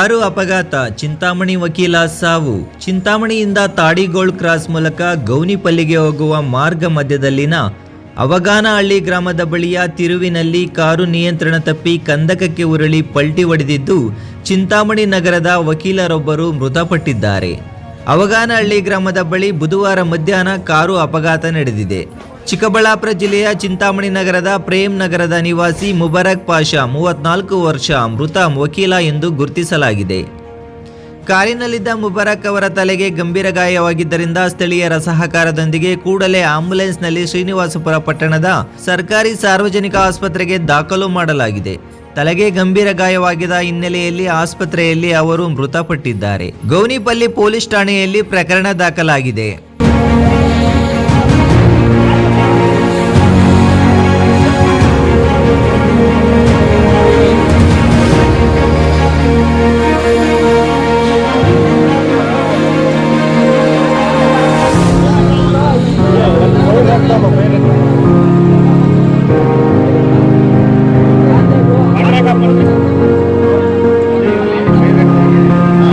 ಅಪಘಾತ. ಚಿಂತಾಮಣಿ ವಕೀಲ ಸಾವು. ಚಿಂತಾಮಣಿಯಿಂದ ತಾಡಿಗೋಳ್ ಕ್ರಾಸ್ ಮೂಲಕ ಗೌನಿಪಲ್ಲಿಗೆ ಹೋಗುವ ಮಾರ್ಗ ಮಧ್ಯದಲ್ಲಿನ ಅವಗಾನಹಳ್ಳಿ ಗ್ರಾಮದ ಬಳಿಯ ತಿರುವಿನಲ್ಲಿ ಕಾರು ನಿಯಂತ್ರಣ ತಪ್ಪಿ ಕಂದಕಕ್ಕೆ ಉರುಳಿ ಪಲ್ಟಿ ಹೊಡೆದಿದ್ದು, ಚಿಂತಾಮಣಿ ನಗರದ ವಕೀಲರೊಬ್ಬರು ಮೃತಪಟ್ಟಿದ್ದಾರೆ. ಅವಗಾನಹಳ್ಳಿ ಗ್ರಾಮದ ಬಳಿ ಬುಧವಾರ ಮಧ್ಯಾಹ್ನ ಕಾರು ಅಪಘಾತ ನಡೆದಿದೆ. ಚಿಕ್ಕಬಳ್ಳಾಪುರ ಜಿಲ್ಲೆಯ ಚಿಂತಾಮಣಿ ನಗರದ ಪ್ರೇಮ್ ನಗರದ ನಿವಾಸಿ ಮುಬರಕ್ ಪಾಷಾ ಮೂವತ್ನಾಲ್ಕು ವರ್ಷ ಮೃತ ವಕೀಲ ಎಂದು ಗುರುತಿಸಲಾಗಿದೆ. ಕಾರಿನಲ್ಲಿದ್ದ ಮುಬರಕ್ ಅವರ ತಲೆಗೆ ಗಂಭೀರ ಗಾಯವಾಗಿದ್ದರಿಂದ ಸ್ಥಳೀಯರ ಸಹಕಾರದೊಂದಿಗೆ ಕೂಡಲೇ ಆಂಬ್ಯುಲೆನ್ಸ್ನಲ್ಲಿ ಶ್ರೀನಿವಾಸಪುರ ಪಟ್ಟಣದ ಸರ್ಕಾರಿ ಸಾರ್ವಜನಿಕ ಆಸ್ಪತ್ರೆಗೆ ದಾಖಲು ಮಾಡಲಾಗಿದೆ. ತಲೆಗೆ ಗಂಭೀರ ಗಾಯವಾಗಿದ ಹಿನ್ನೆಲೆಯಲ್ಲಿ ಆಸ್ಪತ್ರೆಯಲ್ಲಿ ಅವರು ಮೃತಪಟ್ಟಿದ್ದಾರೆ. ಗೌನಿಪಲ್ಲಿ ಪೊಲೀಸ್ ಠಾಣೆಯಲ್ಲಿ ಪ್ರಕರಣ ದಾಖಲಾಗಿದೆ. Gracias.